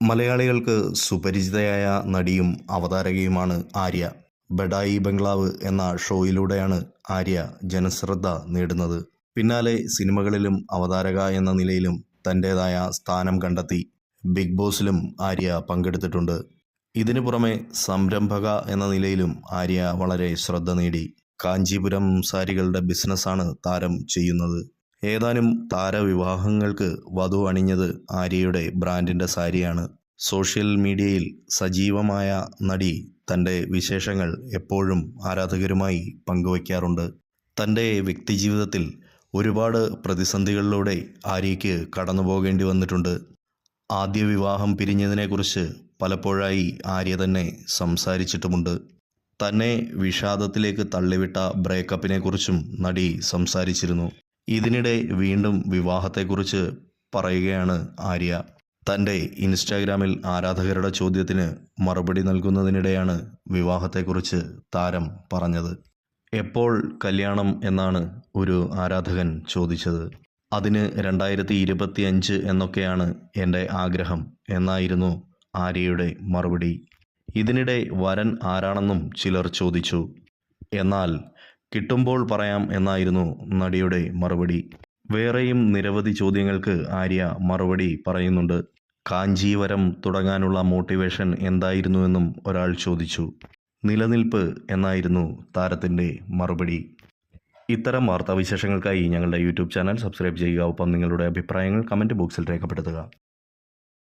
മലയാളികൾക്ക് സുപരിചിതയായ നടിയും അവതാരകയുമാണ് ആര്യ. ബഡായി ബംഗ്ലാവ് എന്ന ഷോയിലൂടെയാണ് ആര്യ ജനശ്രദ്ധ നേടുന്നത്. പിന്നാലെ സിനിമകളിലും അവതാരക എന്ന നിലയിലും തന്റേതായ സ്ഥാനം കണ്ടെത്തി ബിഗ് ബോസിലും ആര്യ പങ്കെടുത്തിട്ടുണ്ട്. ഇതിനു പുറമെ സംരംഭക എന്ന നിലയിലും ആര്യ വളരെ ശ്രദ്ധ നേടി. കാഞ്ചീപുരം സാരികളുടെ ബിസിനസ്സാണ് താരം ചെയ്യുന്നത്. ഏതാനും താരവിവാഹങ്ങൾക്ക് വധു അണിഞ്ഞത് ആര്യയുടെ ബ്രാൻഡിന്റെ സാരിയാണ്. സോഷ്യൽ മീഡിയയിൽ സജീവമായ നടി തന്റെ വിശേഷങ്ങൾ എപ്പോഴും ആരാധകരുമായി പങ്കുവയ്ക്കാറുണ്ട്. തന്റെ വ്യക്തിജീവിതത്തിൽ ഒരുപാട് പ്രതിസന്ധികളിലൂടെ ആര്യയ്ക്ക് കടന്നു പോകേണ്ടി വന്നിട്ടുണ്ട്. ആദ്യ വിവാഹം പിരിഞ്ഞതിനെക്കുറിച്ച് പലപ്പോഴായി ആര്യ തന്നെ സംസാരിച്ചിട്ടുമുണ്ട്. തന്നെ വിഷാദത്തിലേക്ക് തള്ളിവിട്ട ബ്രേക്കപ്പിനെക്കുറിച്ചും നടി സംസാരിച്ചിരുന്നു. ഇതിനിടെ വീണ്ടും വിവാഹത്തെക്കുറിച്ച് പറയുകയാണ് ആര്യ. തന്റെ ഇൻസ്റ്റാഗ്രാമിൽ ആരാധകരുടെ ചോദ്യത്തിന് മറുപടി നൽകുന്നതിനിടെയാണ് വിവാഹത്തെക്കുറിച്ച് താരം പറഞ്ഞത്. എപ്പോൾ കല്യാണം എന്നാണ് ഒരു ആരാധകൻ ചോദിച്ചത്. അതിന് രണ്ടായിരത്തി ഇരുപത്തി അഞ്ച് എന്നൊക്കെയാണ് എന്റെ ആഗ്രഹം എന്നായിരുന്നു ആര്യയുടെ മറുപടി. ഇതിനിടെ വരൻ ആരാണെന്നും ചിലർ ചോദിച്ചു. എന്നാൽ കിട്ടുമ്പോൾ പറയാം എന്നായിരുന്നു നടിയുടെ മറുപടി. വേറെയും നിരവധി ചോദ്യങ്ങൾക്ക് ആര്യ മറുപടി പറയുന്നുണ്ട്. കാഞ്ചീവരം തുടങ്ങാനുള്ള മോട്ടിവേഷൻ എന്തായിരുന്നുവെന്നും ഒരാൾ ചോദിച്ചു. നിലനിൽപ്പ് എന്നായിരുന്നു താരത്തിന്റെ മറുപടി. ഇത്തരം വാർത്താവിശേഷങ്ങൾക്കായി ഞങ്ങളുടെ യൂട്യൂബ് ചാനൽ സബ്സ്ക്രൈബ് ചെയ്യുക. ഒപ്പം നിങ്ങളുടെ അഭിപ്രായങ്ങൾ കമന്റ് ബോക്സിൽ രേഖപ്പെടുത്തുക.